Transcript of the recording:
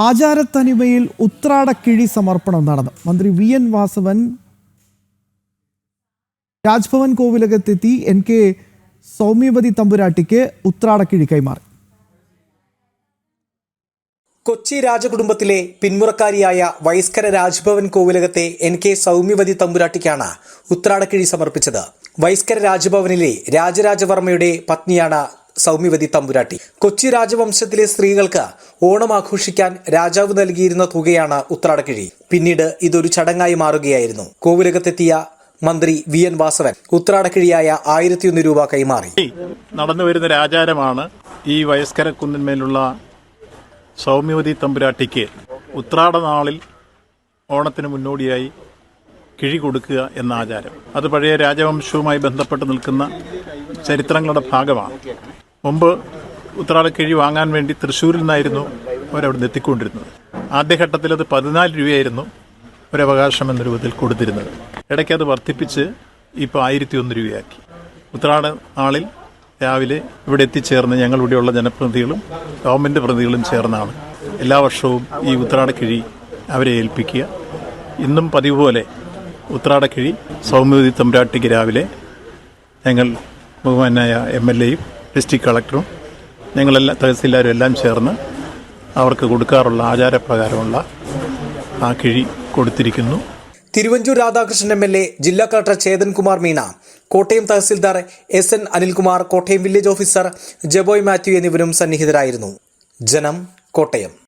ആചാരത്തനിമയിൽ ഉത്രാടക്കിഴി സമർപ്പണം നടന്നു. മന്ത്രി വി. എൻ. വാസവൻ രാജ്ഭവൻ കോവിലകത്തെത്തി എൻ. കെ. സൗമ്യവതി തമ്പുരാട്ടിക്ക് ഉത്രാടക്കിഴി കൈമാറി. കൊച്ചി രാജകുടുംബത്തിലെ പിന്മുറക്കാരിയായ വൈസ്കര രാജ്ഭവൻ കോവിലകത്തെ എൻ. കെ. സൗമ്യവതി തമ്പുരാട്ടിക്കാണ് ഉത്രാടക്കിഴി സമർപ്പിച്ചത്. വൈസ്കര രാജ്ഭവനിലെ രാജരാജവർമ്മയുടെ പത്നിയാണ് സൗമ്യവതി തമ്പുരാട്ടി. കൊച്ചി രാജവംശത്തിലെ സ്ത്രീകൾക്ക് ഓണം ആഘോഷിക്കാൻ രാജാവ് നൽകിയിരുന്ന തുകയാണ് ഉത്രാടക്കിഴി. പിന്നീട് ഇതൊരു ചടങ്ങായി മാറുകയായിരുന്നു. കോവിലകത്തെത്തിയ മന്ത്രി വി എൻ വാസവൻ ഉത്രാടക്കിഴിയായ ആയിരത്തിയൊന്ന് രൂപ കൈമാറി. നടന്നു വരുന്ന ഒരു ആചാരമാണ് ഈ വയസ്കര കുന്നിന്മേലുള്ള സൗമ്യവതി തമ്പുരാട്ടിക്ക് ഉത്രാടനാളിൽ ഓണത്തിന് മുന്നോടിയായി കിഴി കൊടുക്കുക എന്ന ആചാരം. അത് പഴയ രാജവംശവുമായി ബന്ധപ്പെട്ട് നിൽക്കുന്ന ചരിത്രങ്ങളുടെ ഭാഗമാണ്. മുമ്പ് ഉത്രാളക്കിഴി വാങ്ങാൻ വേണ്ടി തൃശ്ശൂരിൽ നിന്നായിരുന്നു അവരവിടെ എത്തിക്കൊണ്ടിരുന്നത്. ആദ്യഘട്ടത്തിൽ അത് പതിനാല് രൂപയായിരുന്നു ഒരവകാശം എന്ന രൂപത്തിൽ കൊടുത്തിരുന്നത്. ഇടയ്ക്ക് അത് വർദ്ധിപ്പിച്ച് ഇപ്പോൾ ആയിരത്തി ഒന്ന് രൂപയാക്കി. ഉത്രാട നാളിൽ രാവിലെ ഇവിടെ എത്തിച്ചേർന്ന് ഞങ്ങൾ ഇവിടെയുള്ള ജനപ്രതിനിധികളും ഗവൺമെന്റ് പ്രതിനിധികളും ചേർന്നാണ് എല്ലാ വർഷവും ഈ ഉത്രാടക്കിഴി അവരെ ഏൽപ്പിക്കുക. ഇന്നും പതിവ് പോലെ ഉത്രാടക്കിഴി സൗമ്യതി തമ്പ്രാട്ടിക്ക് രാവിലെ ഞങ്ങൾ ബഹുമാനായ എം എൽ എയും ഡിസ്ട്രിക്ട് കളക്ടറും ഞങ്ങളെല്ലാം തഹസിൽദാരും എല്ലാം ചേർന്ന് അവർക്ക് കൊടുക്കാറുള്ള ആചാരപ്രകാരമുള്ള ആ കിഴി കൊടുത്തിരിക്കുന്നു. Thiruvanchoor Radhakrishnan M L A ജില്ലാ collector Chetan Kumar Meena Kottayam tahsildar S N Anilkumar Kottayam village officer Jaboy Mathew എന്നിവരും സന്നിഹിതരായിരുന്നു. ജനം കോട്ടയം.